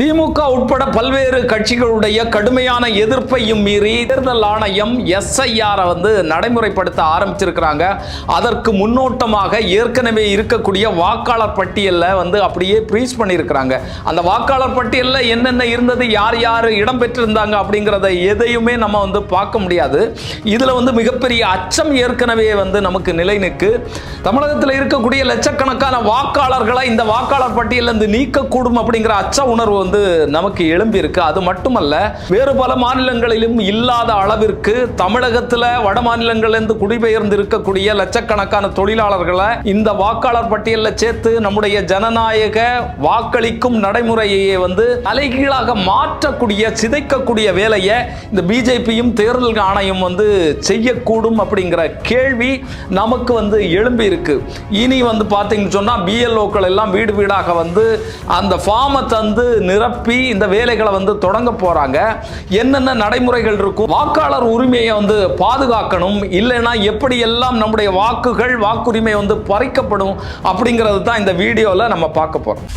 திமுக உட்பட பல்வேறு கட்சிகளுடைய கடுமையான எதிர்ப்பையும் மீறி தேர்தல் ஆணையம் எஸ்ஐஆரை வந்து நடைமுறைப்படுத்த ஆரம்பிச்சிருக்கிறாங்க. அதற்கு முன்னோட்டமாக ஏற்கனவே இருக்கக்கூடிய வாக்காளர் பட்டியலில் வந்து அப்படியே ப்ரீஸ் பண்ணியிருக்கிறாங்க. அந்த வாக்காளர் பட்டியலில் என்னென்ன இருந்தது யார் யார் இடம் பெற்றிருந்தாங்க அப்படிங்கிறத எதையுமே நம்ம வந்து பார்க்க முடியாது. இதில் வந்து மிகப்பெரிய அச்சம் ஏற்கனவே வந்து நமக்கு நிலை நிற்கு. தமிழகத்தில் இருக்கக்கூடிய லட்சக்கணக்கான வாக்காளர்களை இந்த வாக்காளர் பட்டியலிருந்து நீக்கக்கூடும் அப்படிங்கிற அச்ச உணர்வு வந்து நமக்கு எழும்பி இருக்கு. அது மட்டுமல்ல வேறு பல மாநிலங்களிலும் இல்லாத அளவிற்கு தமிழகத்தில் வட மாநிலங்களிலிருந்து குடிபெயர்ந்து இருக்கக்கூடிய லட்சக்கணக்கான தொழிலாளர்களை இந்த வாக்காளர் பட்டியலில் சேர்த்து நம்முடைய ஜனநாயக வாக்களிக்கும் நடைமுறையை வந்து தலைகீழாக மாற்றக்கூடிய சிதைக்கக்கூடிய வேலையை இந்த பிஜேபியும் தேர்தல் ஆணையம் வந்து செய்யக்கூடும் அப்படிங்கிற கேள்வி நமக்கு வந்து எழும்பி இருக்கு. இனி வந்து பார்த்தீங்கன்னு சொன்னால் பிஎல்ஓக்கள் எல்லாம் வீடு வீடாக வந்து அந்த ஃபார்மை தந்து நிரப்பி இந்த வேலைகளை வந்து தொடங்க போறாங்க. என்னென்ன நடைமுறைகள் இருக்கும்? வாக்காளர் உரிமையை வந்து பாதுகாக்கணும். இல்லைன்னா எப்படி எல்லாம் நம்முடைய வாக்குகள் வாக்குரிமை வந்து பறிக்கப்படும் அப்படிங்கிறது தான் இந்த வீடியோவில் நம்ம பார்க்க போகிறோம்